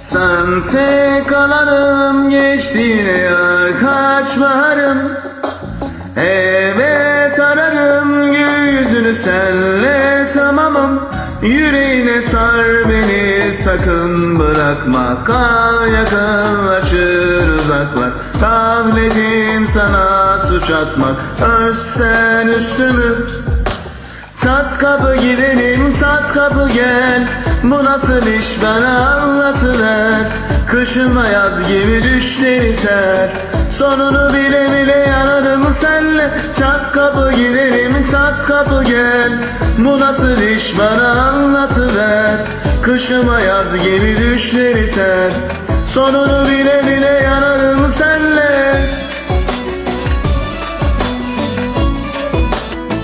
Ararsan tek alanım geçtiğine yar kaç Evet ararım yüzünü senle tamamım. Yüreğine sar beni sakın bırakma. Kal yakınlaşır uzaklar. Tabletim sana suç atmak. Örsen üstümü. Tat kapı gidelim tat Bu nasıl iş bana anlatıver. Kışıma yaz gibi düşleri ser. Sonunu bile bile yanarım senle. Çat kapı gidelim çat kapı gel. Bu nasıl iş bana anlatıver. Kışıma yaz gibi düşleri ser. Sonunu bile bile